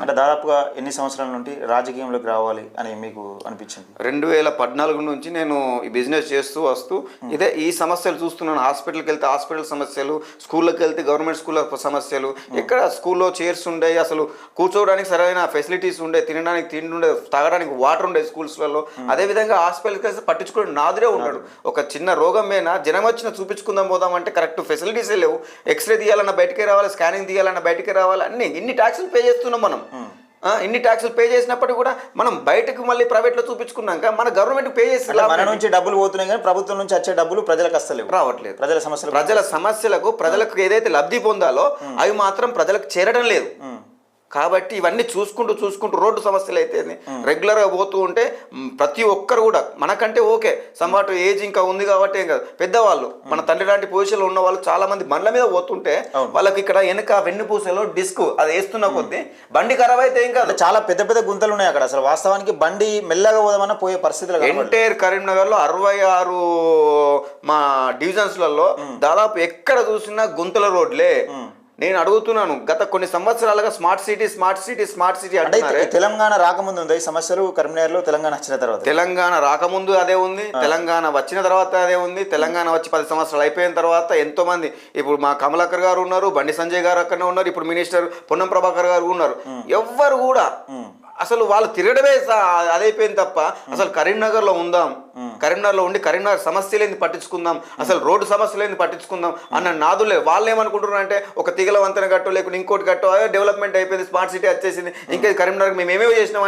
అంటే దాదాపుగా ఎన్ని సంవత్సరాల నుండి రాజకీయంలోకి రావాలి అని మీకు అనిపించింది? రెండు వేల పద్నాలుగు నుంచి నేను ఈ బిజినెస్ చేస్తూ వస్తూ ఇదే ఈ సమస్యలు చూస్తున్నాను. హాస్పిటల్కి వెళ్తే హాస్పిటల్ సమస్యలు స్కూళ్ళకి వెళ్తే గవర్నమెంట్ స్కూళ్ళ సమస్యలు. ఎక్కడ స్కూల్లో చైర్స్ ఉండే అసలు కూర్చోవడానికి సరైన ఫెసిలిటీస్ ఉండే తినడానికి తిండి ఉండే తాగడానికి వాటర్ ఉండే స్కూల్స్లలో. అదే విధంగా హాస్పిటల్కి వెళ్తే పట్టించుకోవడం నాదురే ఉన్నాడు ఒక చిన్న రోగం మీద జనం వచ్చిన చూపించుకుందాం పోదాం అంటే కరెక్ట్ ఫెసిలిటీసే లేవు. ఎక్స్రే తీయాలన్నా బయటికే రావాలి స్కానింగ్ తీయాలన్నా బయటికే రావాలి అన్ని ఇన్ని ట్యాక్సులు పే చేస్తున్నాం మనం. ఆ, ఇన్ని ట్యాక్సులు పే చేసినప్పటికీ కూడా మనం బయటకు మళ్ళీ ప్రైవేట్లో చూపించుకున్నాక మన గవర్నమెంట్ పే చేసి మన నుంచి డబ్బులు పోతున్నాయి కానీ ప్రభుత్వం నుంచి వచ్చే డబ్బులు ప్రజలకు వస్తలేవు రావట్లేదు. ప్రజల సమస్యలు ప్రజల సమస్యలకు ప్రజలకు ఏదైతే లబ్ధి పొందాలో అవి మాత్రం ప్రజలకు చేరడం లేదు. కాబట్టి ఇవన్నీ చూసుకుంటూ చూసుకుంటూ రోడ్డు సమస్యలు అయితే రెగ్యులర్గా పోతూ ఉంటే ప్రతి ఒక్కరు కూడా మనకంటే ఓకే. సమ్వాట్ ఏజ్ ఇంకా ఉంది కాబట్టి ఏం కాదు. పెద్దవాళ్ళు మన తండ్రి లాంటి పొజిషన్లో ఉన్న వాళ్ళు చాలా మంది బండ్ల మీద పోతుంటే. వాళ్ళకి ఇక్కడ వెనక వెన్నుపూసలో డిస్క్ అది వేస్తున్న కొద్దీ బండి ఖరాబ్ అయితే ఏం కాదు. చాలా పెద్ద పెద్ద గుంతలు ఉన్నాయి అక్కడ. అసలు వాస్తవానికి బండి మెల్లగా పోదామన్నా పోయే పరిస్థితులు. ఎంటైర్ కరీంనగర్లో అరవై ఆరు మా డివిజన్స్లలో దాదాపు ఎక్కడ చూసినా గుంతల రోడ్లే. నేను అడుగుతున్నాను గత కొన్ని సంవత్సరాలుగా smart city smart city smart city అంటే తెలంగాణ రాకముందు ఉంది ఈ సమస్యలు కరీంనగర్లో తెలంగాణ వచ్చిన తర్వాత. తెలంగాణ రాకముందు అదే ఉంది తెలంగాణ వచ్చిన తర్వాత అదే ఉంది తెలంగాణ వచ్చి పది సంవత్సరాలు అయిపోయిన తర్వాత ఎంతో మంది ఇప్పుడు మా కమలాకర్ గారు ఉన్నారు బండి సంజయ్ గారు అక్కడనే ఉన్నారు ఇప్పుడు మినిస్టర్ పొన్నం ప్రభాకర్ గారు ఉన్నారు. ఎవ్వరు కూడా అసలు వాళ్ళు తిరగడమే అదైపోయింది తప్ప అసలు కరీంనగర్లో ఉందాం. కరీంనగర్లో ఉండి కరీంనగర్ సమస్యలేంది పట్టించుకుందాం. అసలు రోడ్డు సమస్యలేంది పట్టించుకుందాం అన్న నాదులే. వాళ్ళు ఏమనుకుంటున్నారు అంటే ఒక తిగల వంతెన కట్టు లేకుంటే ఇంకోటి కట్టు డెవలప్మెంట్ అయిపోయింది స్మార్ట్ సిటీ వచ్చేసింది. ఇంకా కరీంనగర్ మేము ఏమేమి చేసినాం